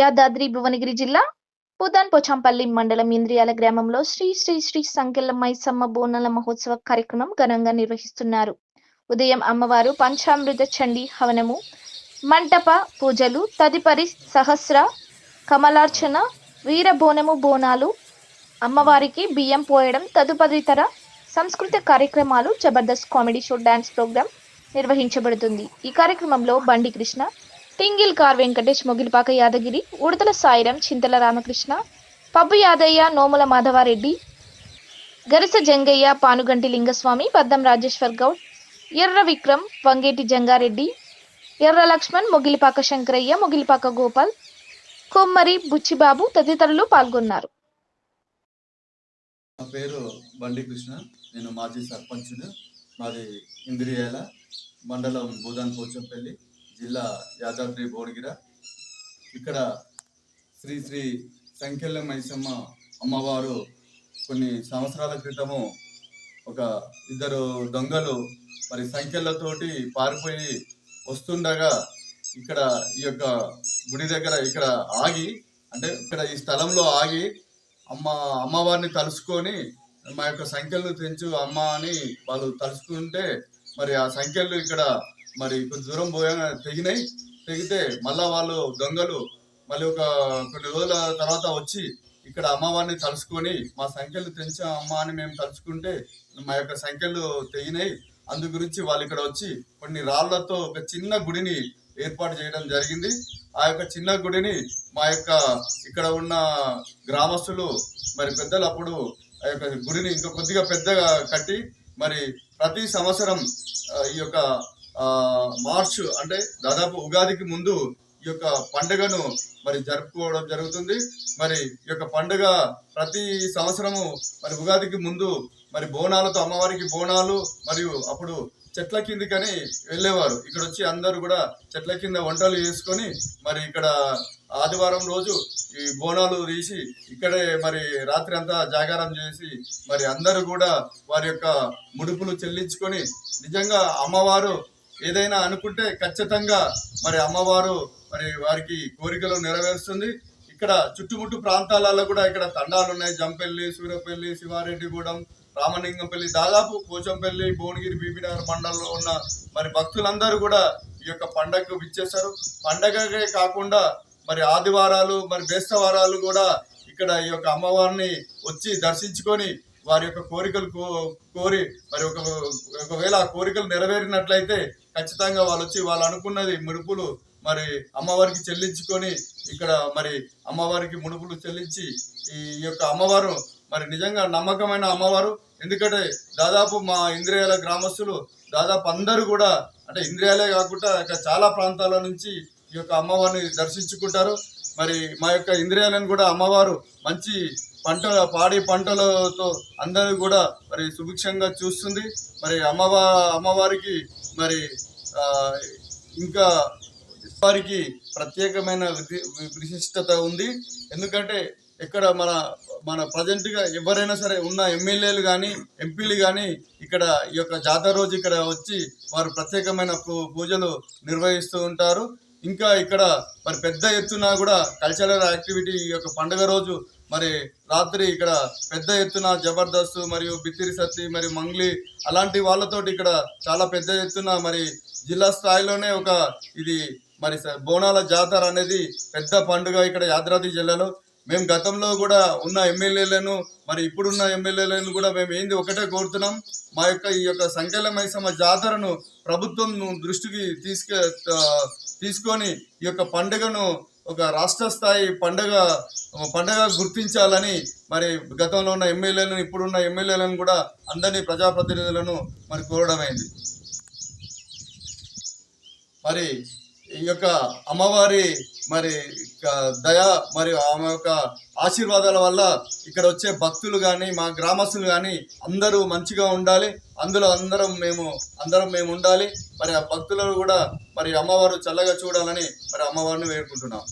యాదాద్రి భువనగిరి జిల్లా పుదాన్ పోచంపల్లి మండలం ఇంద్రియాల గ్రామంలో శ్రీ శ్రీ శ్రీ సంకెళ్ళ మైసమ్మ బోనాల మహోత్సవ కార్యక్రమం ఘనంగా నిర్వహిస్తున్నారు. ఉదయం అమ్మవారు పంచామృత చండి హవనము మంటప పూజలు తదుపరి సహస్ర కమలార్చన వీరబోనము బోనాలు అమ్మవారికి బియ్యం పోయడం తదుపరితర సంస్కృత కార్యక్రమాలు Jabardasth comedy show dance programme నిర్వహించబడుతుంది. ఈ కార్యక్రమంలో బండి కృష్ణ టింగిల్ కార్ వెంకటేష్ మొగిలిపాక యాదగిరి ఉడతల సాయిరం చింతల రామకృష్ణ పబ్బు యాదయ్య నోముల మాధవారెడ్డి గరిస జంగయ్య పానుగంటి లింగస్వామి పద్దం రాజేశ్వర్ గౌడ్ ఎర్ర విక్రమ్ వంగేటి జంగారెడ్డి ఎర్ర లక్ష్మణ్ మొగిలిపాక శంకరయ్య మొగిలిపాక గోపాల్ కొమ్మరి బుచ్చిబాబు తదితరులు పాల్గొన్నారు. నా పేరు బండి కృష్ణ. నేను మాజీ సర్పంచ్ను. మాది ఇంద్రియాల మండలం భూదాన్ పోచంపల్లి. జిల్లా యాదాద్రి భువనగిర. ఇక్కడ శ్రీ శ్రీ సంఖ్యల మైసమ్మ అమ్మవారు కొన్ని సంవత్సరాల క్రితము ఒక ఇద్దరు దొంగలు మరి సంఖ్యలతోటి పారిపోయి వస్తుండగా ఇక్కడ ఈ యొక్క గుడి దగ్గర ఇక్కడ ఆగి అంటే ఇక్కడ ఈ స్థలంలో ఆగి అమ్మ అమ్మవారిని తలుసుకొని మా యొక్క సంఖ్యలను తెంచు అమ్మ అని వాళ్ళు తలుచుకుంటే మరి ఆ సంఖ్యలు ఇక్కడ మరి కొంచెం దూరం పోయా తెగినాయి. తెగితే మళ్ళా వాళ్ళు దొంగలు మళ్ళీ ఒక కొన్ని రోజుల తర్వాత వచ్చి ఇక్కడ అమ్మవారిని తలుచుకొని మా సంఖ్యలు తెంచా అమ్మ అని మేము తలుచుకుంటే మా యొక్క సంఖ్యలు తెగినాయి. అందు గురించి వాళ్ళు ఇక్కడ వచ్చి కొన్ని రాళ్ళతో ఒక చిన్న గుడిని ఏర్పాటు చేయడం జరిగింది. ఆ యొక్క చిన్న గుడిని మా యొక్క ఇక్కడ ఉన్న గ్రామస్తులు మరి పెద్దలు అప్పుడు ఆ యొక్క గుడిని ఇంకా కొద్దిగా పెద్దగా కట్టి మరి ప్రతి సంవత్సరం ఈ యొక్క మార్చ్ అంటే దాదాపు ఉగాదికి ముందు ఈ యొక్క పండుగను మరి జరుపుకోవడం జరుగుతుంది. మరి ఈ యొక్క పండుగ ప్రతి సంవత్సరము మరి ఉగాదికి ముందు మరి బోనాలతో అమ్మవారికి బోనాలు మరియు అప్పుడు చెట్ల కిందికని వెళ్ళేవారు. ఇక్కడ వచ్చి అందరూ కూడా చెట్ల కింద వంటలు చేసుకొని మరి ఇక్కడ ఆదివారం రోజు ఈ బోనాలు తీసి ఇక్కడే మరి రాత్రి అంతా జాగారం చేసి మరి అందరూ కూడా వారి యొక్క ముడుపులు చెల్లించుకొని నిజంగా అమ్మవారు ఏదైనా అనుకుంటే ఖచ్చితంగా మరి అమ్మవారు మరి వారికి కోరికలు నెరవేరుస్తుంది. ఇక్కడ చుట్టుముట్టు ప్రాంతాలలో కూడా ఇక్కడ తండాలు ఉన్నాయి. జంపెల్లి సూర్యపల్లి శివారెడ్డిగూడెం రామలింగంపల్లి దాదాపు పోచంపల్లి భువనగిరి బీబీనగర్ మండలంలో ఉన్న మరి భక్తులందరూ కూడా ఈ యొక్క పండగకు విచ్చేస్తారు పండగకే కాకుండా మరి ఆదివారాలు మరి బేస్తవారాలు కూడా ఇక్కడ ఈ యొక్క అమ్మవారిని వచ్చి దర్శించుకొని వారి యొక్క కోరికలు కో- కోరి మరి ఒక ఒకవేళ ఆ కోరికలు నెరవేరినట్లయితే ఖచ్చితంగా వాళ్ళు వచ్చి వాళ్ళు అనుకున్నది ముడుపులు మరి అమ్మవారికి చెల్లించుకొని ఇక్కడ మరి అమ్మవారికి ముడుపులు చెల్లించి ఈ యొక్క అమ్మవారు మరి నిజంగా నమ్మకమైన అమ్మవారు. ఎందుకంటే దాదాపు మా ఇంద్రియాల గ్రామస్తులు దాదాపు అందరూ కూడా అంటే ఇంద్రియాలే కాకుండా ఇక చాలా ప్రాంతాల నుంచి ఈ యొక్క అమ్మవారిని దర్శించుకుంటారు. మరి మా యొక్క ఇంద్రియాలను కూడా అమ్మవారు మంచి పంట పాడి పంటలతో అందరూ కూడా మరి సుభిక్షంగా చూస్తుంది. మరి అమ్మవా అమ్మవారికి మరి ఇంకా వారికి ప్రత్యేకమైన విశిష్టత ఉంది. ఎందుకంటే ఇక్కడ మన మన ప్రజెంట్గా ఎవరైనా సరే ఉన్న ఎమ్మెల్యేలు కానీ ఎంపీలు కానీ ఇక్కడ ఈ యొక్క జాతర రోజు ఇక్కడ వచ్చి వారు ప్రత్యేకమైన పూ- పూజలు నిర్వహిస్తూ ఉంటారు. ఇంకా ఇక్కడ మరి పెద్ద ఎత్తున కూడా కల్చరల్ యాక్టివిటీ ఈ యొక్క పండుగ రోజు మరి రాత్రి ఇక్కడ పెద్ద ఎత్తున జబర్దస్త్ మరియు బిత్తిరి సత్తి మరి మంగ్లీ అలాంటి వాళ్ళతోటి ఇక్కడ చాలా పెద్ద ఎత్తున మరి జిల్లా స్థాయిలోనే ఒక ఇది మరి స- బోనాల జాతర అనేది పెద్ద పండుగ ఇక్కడ యాదాద్రి జిల్లాలో. మేము గతంలో కూడా ఉన్న ఎమ్మెల్యేలను మరి ఇప్పుడున్న ఎమ్మెల్యేలను కూడా మేము ఏంది ఒకటే కోరుతున్నాం. మా యొక్క ఈ యొక్క సంఖ్యల మైసమ్మ జాతరను ప్రభుత్వం దృష్టికి తీసుక తీసుకొని ఈ యొక్క పండుగను ఒక రాష్ట్ర స్థాయి పండగ పండగ గుర్తించాలని మరి గతంలో ఉన్న ఎమ్మెల్యేలను ఇప్పుడున్న ఎమ్మెల్యేలను కూడా అందరినీ ప్రజాప్రతినిధులను మరి కోరడమైంది. మరి ఈ యొక్క అమ్మవారి మరి యొక్క దయ మరియు ఆమె యొక్క ఆశీర్వాదాల వల్ల ఇక్కడ వచ్చే భక్తులు కానీ మా గ్రామస్తులు కానీ అందరూ మంచిగా ఉండాలి. అందులో అందరం మేము అందరం మేము ఉండాలి. మరి ఆ భక్తులను కూడా మరి అమ్మవారు చల్లగా చూడాలని మరి అమ్మవారిని వేడుకుంటున్నాం.